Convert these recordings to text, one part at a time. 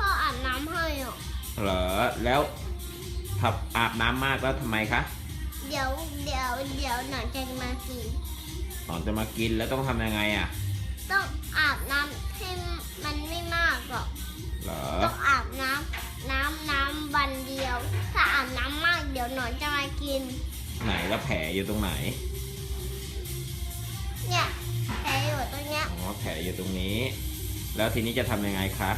พ่ออาบน้ำให้อะเหรอแล้วทับอาบน้ำมากแล้วทำไมคะเดี๋ยวเดี๋ยวเดี๋ยวหนอนจะมากินหนอนจะมากินแล้วต้องทำยังไงอะ ต้องอาบน้ำให้มันไม่มากหรอกเหรอต้องอาบน้ำน้ำน้ำวันเดียว ถ้าอาบน้ำมากเดี๋ยวหนอนจะมากิน ไหนแล้วแผลอยู่ตรงไหน เนี่ยแผลอยู่ตรงเนี้ยอ๋อแผลอยู่ตรงนี้ แล้วทีนี้จะทำยังไงคะ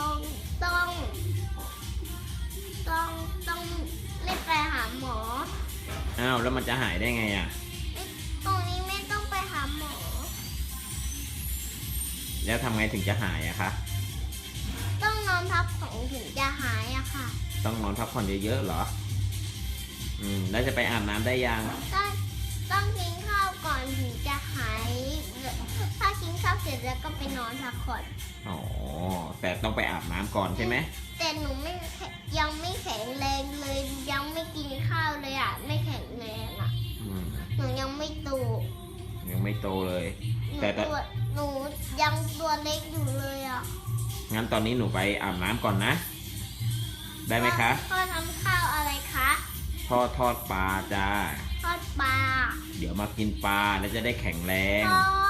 ต้องต้อง ต้องต้องรีบไปหาหมออ้าวแล้วมันจะหายได้ไงอะตรงนี้ไม่ต้องไปหาหมอ แล้วทำไงถึงจะหายอะคะ ต้องนอนพักผ่อนถึงจะหายอะค่ะ ต้องนอนพักผ่อนเยอะๆเหรอ อืม แล้วจะไปอาบน้ำได้ยังต้ ร็จแล้วก็ไปนอนพักผ่อนอ๋อ แต่ต้องไปอาบน้ำก่อนใช่ไหม แต่หนูไม่แข็งยังไม่แข็งแรงเลย ยังไม่กินข้าวเลยอะไม่แข็งแรงอะอืม หนูยังไม่โตยังไม่โตเลย หนูแต่แต่ ตัวหนูยังตัวเล็กอยู่เลยอะงั้นตอนนี้หนูไปอาบน้ำก่อนนะ ได้ไหมคะพ่อทำข้าวอะไรคะพ่อทอดปลาจ้า ทอดปลาเดี๋ยวมากินปลาแล้วจะได้แข็งแรง พ่อควัก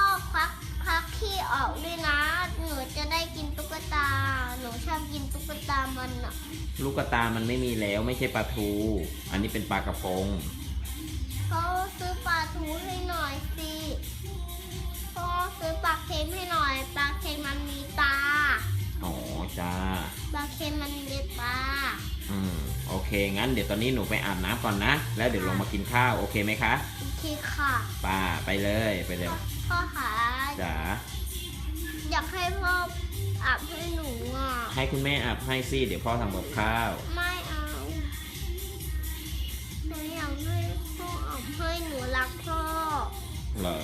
ควักขี้ออกด้วยนะ หนูจะได้กินตุ๊กตา หนูชอบกินตุ๊กตามันอะลูกกระตามันไม่มีแล้วไม่ใช่ปลาทู อันนี้เป็นปลากระพงพ่อซื้อปลาทูให้หน่อยสิพ่อซื้อปลาเค็มให้หน่อย ปลาเค็มมันมีตา อ๋อจ้า ปลาเค็มมันมีตา อืม โอเค งั้นเดี๋ยวตอนนี้หนูไปอาบน้ำก่อนนะ แล้วเดี๋ยวลงมากินข้าว โอเคไหมคะ โอเคค่ะ ป้าไปเลย ไปเร็วพ่อหาจ๋าอยากให้พ่ออาบให้หนูอะ ให้คุณแม่อาบให้สิ เดี๋ยวพ่อทำกับข้าว ไม่เอาหนูอยากให้พ่ออาบให้หนูรักพ่อ เหรอ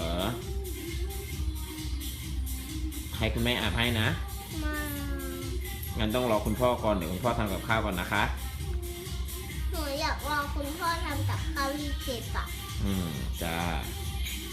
ให้คุณแม่อาบให้นะไมางั้นต้องรอคุณพ่อก่อน เดี๋ยวคุณพ่อทำกับข้าวก่อนนะคะ หนูอยากรอคุณพ่อทำกับข้าวที่เจ็บอะอืม จ้าห